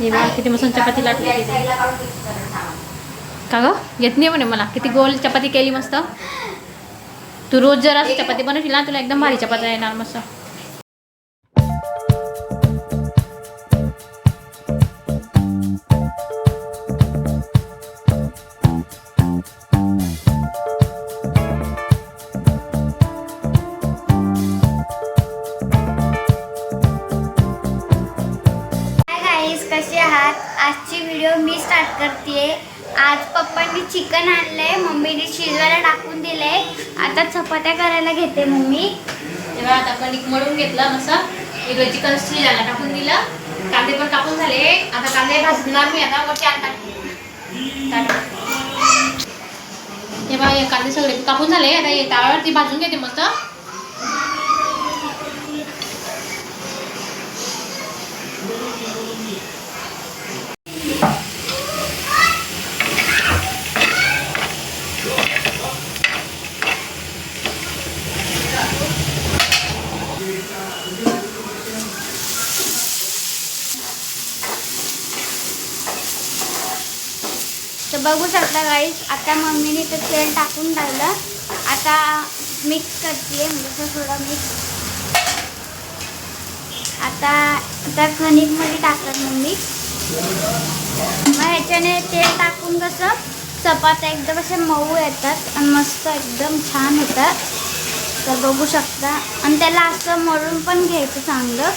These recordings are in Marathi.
हे बघा किती मस्त चपाती लाटली. का ग? येत नाही म्हणे मला. किती गोल चपाती केली मस्त. तू रोज जर असं चपाती बनवशील ना तुला एकदम भारी चपाती येणार मस्त. आता चपात्या करायला घेते मम्मी. तेव्हा आता कणिक मळून घेतला मस्त. इकडे चिकन शिजायला टाकून दिलं. कांदे पण कापून झाले. आता कांदे भाजणार मी. आता वरती आण टाक तेव्हा कांदे सगळे कापून झाले. आता हे ताव्यावरती भाजून घेते मस्त. बघू शकता गाईस आता मम्मीने ते तेल टाकून राहिलं आता मिक्स करते म्हणजे थोडं मिक्स आता आता खनिकमध्ये टाकतात मम्मी. मग ह्याच्याने तेल टाकून कसं चपात्या एकदम असे मऊ येतात आणि मस्त एकदम छान होतात. तर बघू शकता. आणि त्याला असं मळून पण घ्यायचं चांगलं.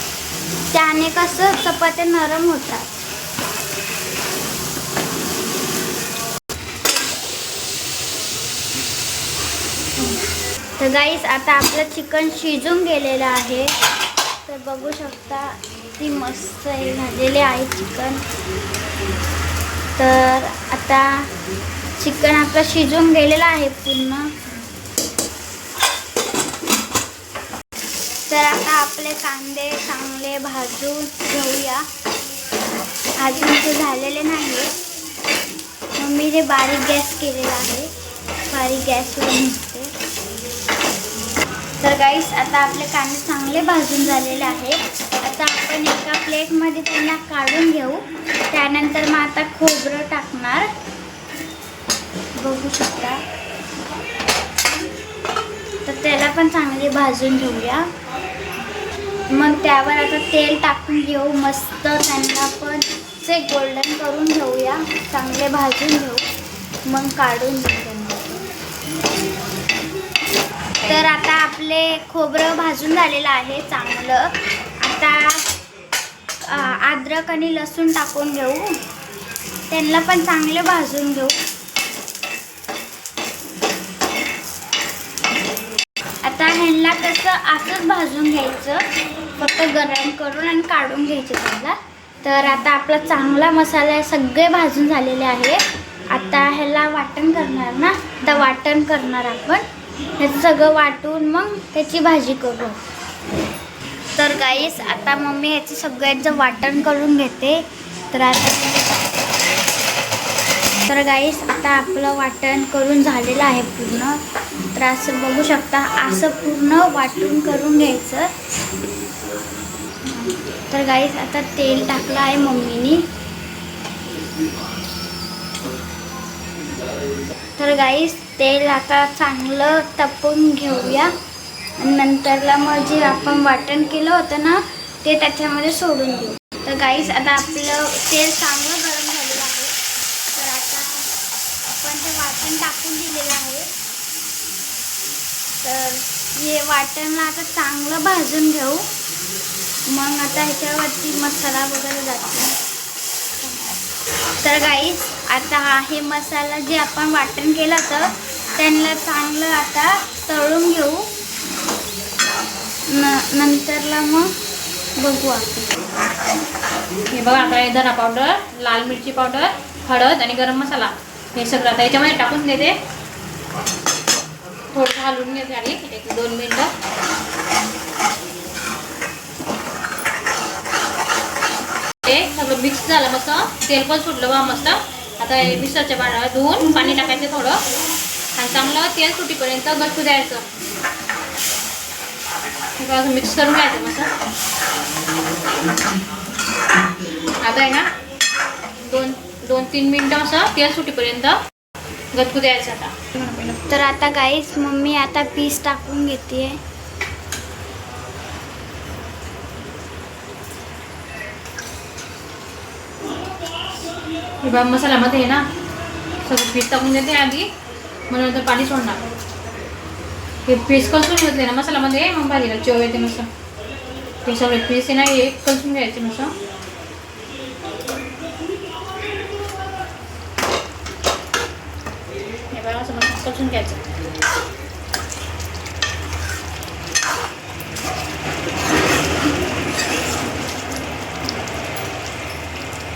त्याने कसं चपात्या नरम होतात. तर गाईस आता आपलं चिकन शिजून गेलेलं आहे. तर बघू शकता ती मस्त हे झालेले आहे चिकन तर आता चिकन आपलं शिजून गेलेलं आहे पूर्ण. तर आता आपले कांदे चांगले भाजून घेऊया. अजून ते झालेले नाही मम्मीने बारीक गॅस केलेला आहे. बारीक गॅसवर तर गाईस आता आपले कांदे चांगले भाजून झालेले आहे आता आपण एका प्लेटमध्ये त्यांना काढून घेऊ. त्यानंतर मग आता खोबरं टाकणार. बघू शकता. तर त्याला पण चांगले भाजून घेऊया. मग त्यावर आता तेल टाकून घेऊ. मस्त त्यांना पण ते गोल्डन करून घेऊया. चांगले भाजून घेऊ. मग काढून घेऊ त्यांना तर आता आपले खोबरं भाजून झालेलं आहे चांगलं. आता अद्रक आणि लसूण टाकून घेऊ. त्यांना पण चांगलं भाजून घेऊ. आता ह्यांना कसं असंच भाजून घ्यायचं. फक्त गरम करून आणि काढून घ्यायचं त्याला तर आता आपला चांगला मसाला सगळे भाजून झालेले आहे. आता ह्याला वाटण करणार ना? आता वाटण करणार आपण. हे सगळं वाटून मग त्याची भाजी करू. तर गाईस आता मम्मी ह्याचं सगळ्यांचं वाटण करून घेते. तर आता तर गाईस आता आपलं वाटण करून झालेलं आहे पूर्ण. तर असं बघू शकता असं पूर्ण वाटून करून घ्यायचं. तर गाईस आता तेल टाकलं आहे मम्मीनी. तर गाईस तेल आता चांगलं तपवून घेऊया. आणि नंतरला मग जे आपण वाटण केलं होतं ना ते त्याच्यामध्ये सोडून देऊ. तर गाईस आता आपलं तेल चांगलं गरम झालेलं आहे. तर आता आपण ते वाटण टाकून दिलेलं आहे. तर हे वाटणला आता चांगलं भाजून घेऊ. मग आता ह्याच्यावरती मसाला वगैरे जातो तर गाईस आता हा हे मसाला जे आपण वाटण केलं तर त्यांना चांगलं आता तळून घेऊ. न नंतरला मग बघू आपण. हे बघा आता हे धना पावडर लाल मिरची पावडर हळद आणि गरम मसाला. हे सगळं आता याच्यामध्ये टाकून देते. थोडंसं हलवून घेते आणि एक दोन मिनटं. ते सगळं मिक्स झालं मस्त. तेल पण सुटलं बा मस्त. आता मिक्सरच्या भांड्यावर धुवून पाणी टाकायचं थोडं. आणि चांगलं तेल सुटीपर्यंत गच्चू द्यायचं. मिक्स करून घ्यायचं मस्त. आता आहे ना दोन दोन तीन मिनटं असं तेल सुटीपर्यंत गतकू द्यायचं आता. तर आता गाईस मम्मी आता पीस टाकून घेते. हे बघ मसाल्यामध्ये ना सगळं पीठ टाकून देते आधी. मग नंतर पाणी सोडणार. हे पीस कलसून घेतले ना मसाल्यामध्ये मग भाजीला चव येते मस्त ते सगळे पीस आहे ना हे कलसून घ्यायचे मस्त हे बघा मस्त कलसून घ्यायचं.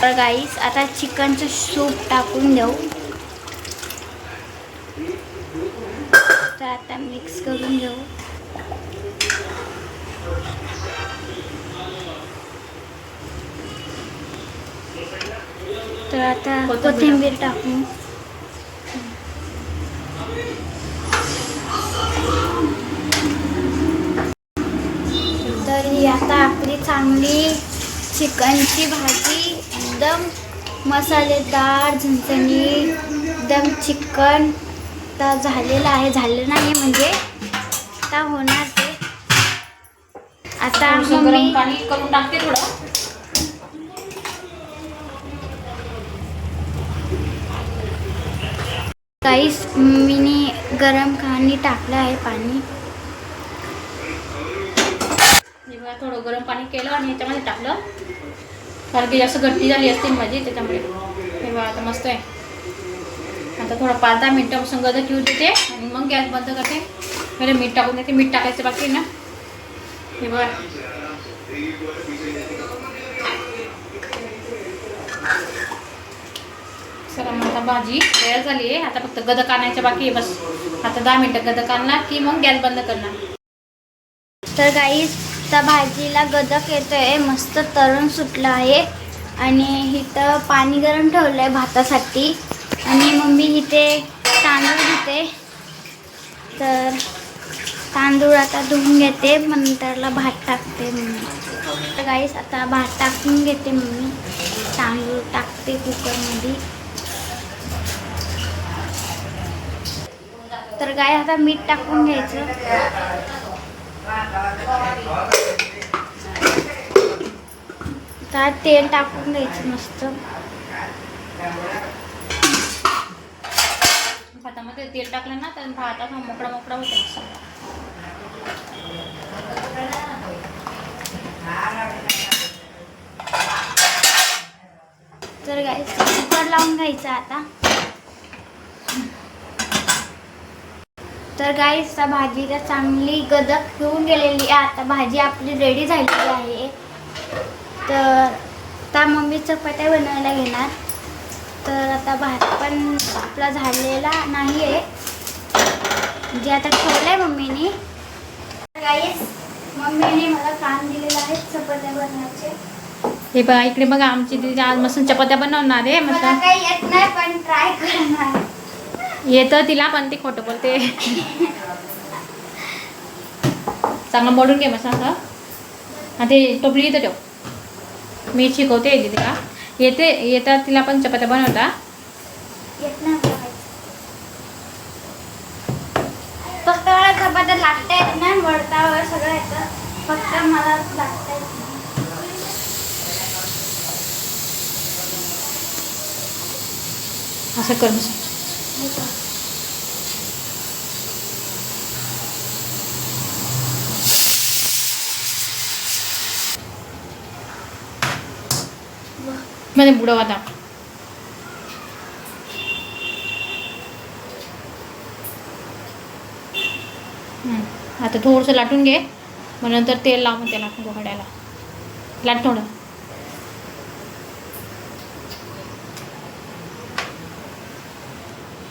तर गाईस आता चिकनचं सूप टाकून देऊ. तर आता मिक्स करून घेऊ. तर आता कोथिंबीर. टाकू. तर ही आता आपली चांगली चिकनची भाजी एकदम मसालेदार झणझणीत एकदम चिकन. तर झालेलं आहे झालं नाही म्हणजे. आता होणार ते. आता गरम मम्मी पाणी करून टाकते थोडं. काहीच मीनी गरम पाणी टाकलं आहे पाणी. थोडं गरम पाणी केलं आणि ह्याच्यामध्ये टाकलं. कारण की जास्त गर्दी झाली असते ना भाजी त्याच्यामुळे. हे बघा आता मस्त आहे. आता थोडं पाच दहा मिनटापासून गदक ठेवून देते आणि मग गॅस बंद करते. पहिले मीठ टाकून देते मीठ टाकायचं बाकी आहे ना. हे बघा. चला मग आता भाजी तयार झाली आहे. आता फक्त गदक आणायचं बाकी आहे बस. आता दहा मिनटं गदक आणला की मग गॅस बंद करणार. तर गाईज आता भाजीला गदक येतोय. मस्त तरण सुटलं आहे. आणि इथं पाणी गरम ठेवलं आहे भातासाठी. आणि मम्मी इथे तांदूळ घेते. तर तांदूळ आता धुवून घेते. नंतरला भात टाकते मम्मी. तर गाईस आता भात टाकून घेते मम्मी. तांदूळ टाकते कुकरमध्ये. तर गाय आता मीठ टाकून घ्यायचं. त्यात तेल टाकून घ्यायचं मस्त. भातामध्ये तेल टाकलं ना तर भात मोकळा मोकळा होतो तर गाईस कुकर लावून घ्यायचं आता. तर गाईस त्या भाजीला चांगली गदक घेऊन गेलेली आहे. आता भाजी आपली रेडी झालेली आहे. तर आता मम्मी चपात्या बनवायला घेणार. तर आता भात पण आपला झालेला नाही आहे जे आता ठेवलं आहे मम्मीने. गाईस मम्मीने मला काम दिलेलं आहे चपात्या बनवायचे. हे बघा इकडे बघा आमची दीदी आज मस्त चपात्या बनवणार आहे मला काही येत नाही पण ट्राय करणार. येतं तिला पण ती खोटं बोलते. चांगलं मोडून घे मस्त असं हा. ते टोपली इथं ठेव. मी शिकवते दीदीला येते येतात तिला पण चपात्या बनवता. येत. फक्त मला चपात्या लाटता येत नाही वडता वगैरे सगळं येतं. फक्त मला लाटता येत असं कर मस्त. नाही का? आता थोडंसं लाटून घे मग नंतर तेल लावून त्याला गोहाड्याला लाट थोडं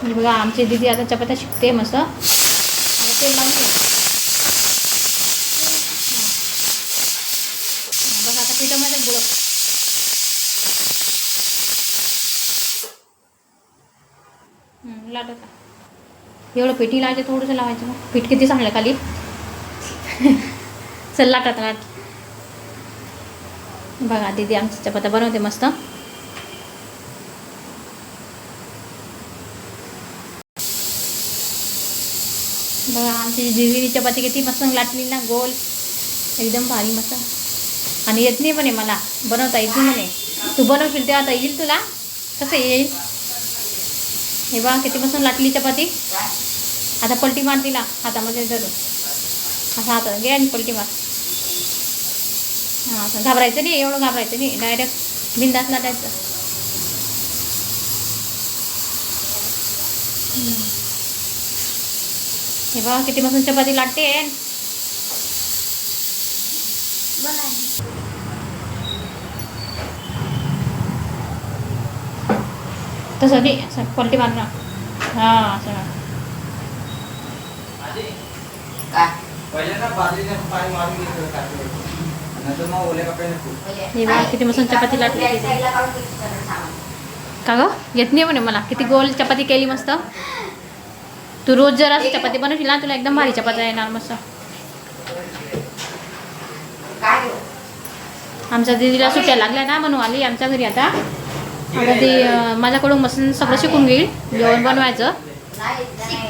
बघा आमची दीदी आता चपात्या शिकते मस्त. आता तेल लावून आता पिठामध्ये बुडव लाटत एवढं पिठी लावायचं थोडंसं लावायचं मग. पीठ किती सांगलं खाली? चल लाट आता लाट. बघा दीदी आमची चपात्या बनवते मस्त बघा आमची दिदीची चपाती किती मस्त लाटली ना गोल. एकदम भारी मस्त. आणि येत नाही म्हणे मला. बनवता येत नाही म्हणे. तू बनवशील ते आता येईल तुला. कसं येईल? हे बा किती मस्त लाटली चपाती. आता पलटी मार तिला. हातामध्ये धरून. असं हातात. घे आणि पलटी मार. हां असं घाबरायचं नाही. एवढं घाबरायचं नाही. डायरेक्ट बिंदास लाटायचं. हे बघा किती मस्त चपाती लाटते बघा तसं नाही असं पलटी मारणं हां हे बघा किती मस्त चपाती लाटली. का गं? येत नाही म्हणे मला. किती गोल चपाती केली मस्त. तू रोज जर असं चपाती बनवशील ना तुला एकदम भारी चपात्या येणार मस्त. आमच्या दीदीला सुट्ट्या लागल्या ना म्हणून आली आमच्या घरी आता. आता ती माझ्याकडून मस्त सगळं शिकून घेईल जेवण बनवायचं.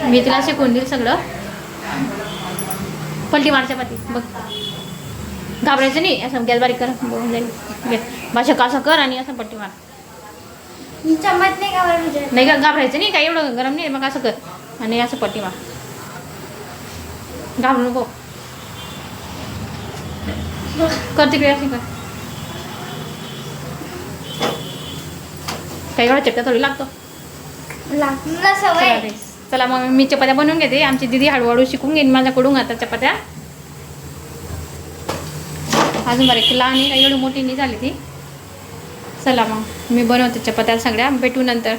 मी तिला शिकवून देईल सगळं. पलटी मार चपाती बघ. घाबरायचं नाही असं गॅस बारीक कर जाईल. गॅस भाषा असं कर आणि असं पट्टी मार. नाही का का घाबरायचं नाही काय एवढं गरम नाही मग असं कर. आणि असं पट्टी मार. घाबरू नको. कर तिकडे कर. काही एवढा चटका थोडी लागतो. चला सवय. रे. चला मग मी चपात्या बनवून घेते. आमची दिदी हळूहळू शिकून घेईन माझ्याकडून आता चपात्या. अजून बरे लहान आहे काही एवढी मोठी नाही झाली ती. चला मग मी बनवते चपात्या सगळ्या. भेटू नंतर.